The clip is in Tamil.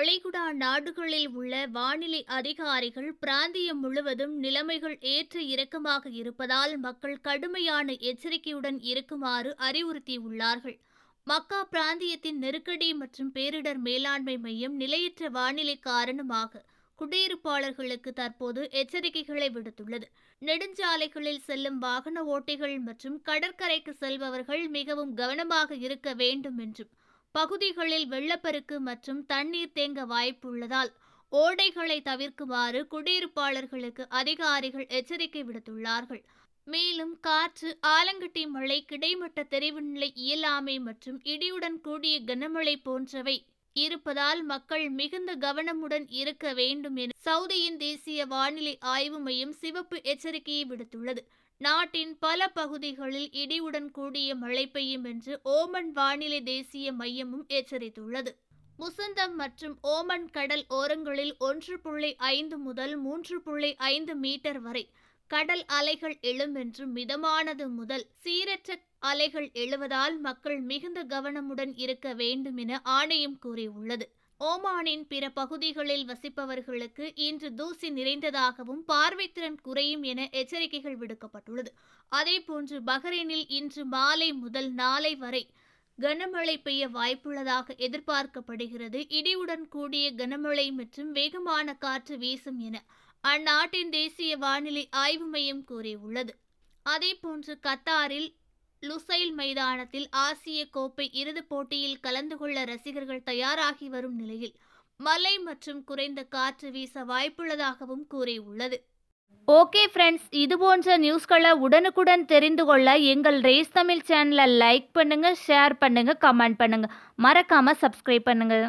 வளைகுடா நாடுகளில் உள்ள வானிலை அதிகாரிகள் பிராந்தியம் முழுவதும் நிலைமைகள் ஏற்ற இறக்கமாக இருப்பதால் மக்கள் கடுமையான எச்சரிக்கையுடன் இருக்குமாறு அறிவுறுத்தியுள்ளார்கள். மக்கா பிராந்தியத்தின் நெருக்கடி மற்றும் பேரிடர் மேலாண்மை மையம் நிலையற்ற வானிலை காரணமாக குடியிருப்பாளர்களுக்கு தற்போது எச்சரிக்கைகளை விடுத்துள்ளது. நெடுஞ்சாலைகளில் செல்லும் வாகன ஓட்டிகள் மற்றும் கடற்கரைக்கு செல்பவர்கள் மிகவும் கவனமாக இருக்க வேண்டும் என்றும் பகுதிகளில் வெள்ளப்பெருக்கு மற்றும் தண்ணீர் தேங்க வாய்ப்புள்ளதால் ஓடைகளை தவிர்க்குமாறு குடியிருப்பாளர்களுக்கு அதிகாரிகள் எச்சரிக்கை விடுத்துள்ளார்கள். மேலும் காற்று ஆலங்கட்டி மழை கிடைமட்ட தெரிவுநிலை இயலாமை மற்றும் இடியுடன் கூடிய கனமழை போன்றவை இருப்பதால் மக்கள் மிகுந்த கவனமுடன் இருக்க வேண்டும் என சவுதியின் தேசிய வானிலை ஆய்வு மையம் சிவப்பு எச்சரிக்கையை விடுத்துள்ளது. நாட்டின் பல பகுதிகளில் இடியுடன் கூடிய மழை பெய்யும் என்று ஓமன் வானிலை தேசிய மையமும் எச்சரித்துள்ளது. முசந்தம் மற்றும் ஓமன் கடல் ஓரங்களில் ஒன்று புள்ளி ஐந்து முதல் மூன்று புள்ளி ஐந்து மீட்டர் வரை கடல் அலைகள் எழும் என்றும் மிதமானது முதல் சீரற்ற அலைகள் எழுவதால் மக்கள் மிகுந்த கவனமுடன் இருக்க வேண்டும் என ஆணையம் கூறியுள்ளது. ஓமானின் பிற பகுதிகளில் வசிப்பவர்களுக்கு இன்று தூசி நிறைந்ததாகவும் பார்வைத்திறன் குறையும் என எச்சரிக்கைகள் விடுக்கப்பட்டுள்ளது. அதேபோன்று பஹ்ரைனில் இன்று மாலை முதல் நாளை வரை கனமழை பெய்ய வாய்ப்புள்ளதாக எதிர்பார்க்கப்படுகிறது. இடியுடன் கூடிய கனமழை மற்றும் வேகமான காற்று வீசும் என அந்நாட்டின் தேசிய வானிலை ஆய்வு மையம் கூறியுள்ளது அதேபோன்று கத்தாரில் லுசைல் மைதானத்தில் ஆசிய கோப்பை இறுதிப் போட்டியில் கலந்து கொள்ள ரசிகர்கள் தயாராகி வரும் நிலையில் மழை மற்றும் குறைந்த காற்று வீச வாய்ப்புள்ளதாகவும் கூறியுள்ளது ஓகே ஃப்ரெண்ட்ஸ் இது போன்ற நியூஸ்களை உடனுக்குடன் தெரிந்து கொள்ள எங்கள் ரேஸ் தமிழ் சேனலை லைக் பண்ணுங்கள் ஷேர் பண்ணுங்கள் கமெண்ட் பண்ணுங்கள் மறக்காமல் சப்ஸ்கிரைப் பண்ணுங்கள்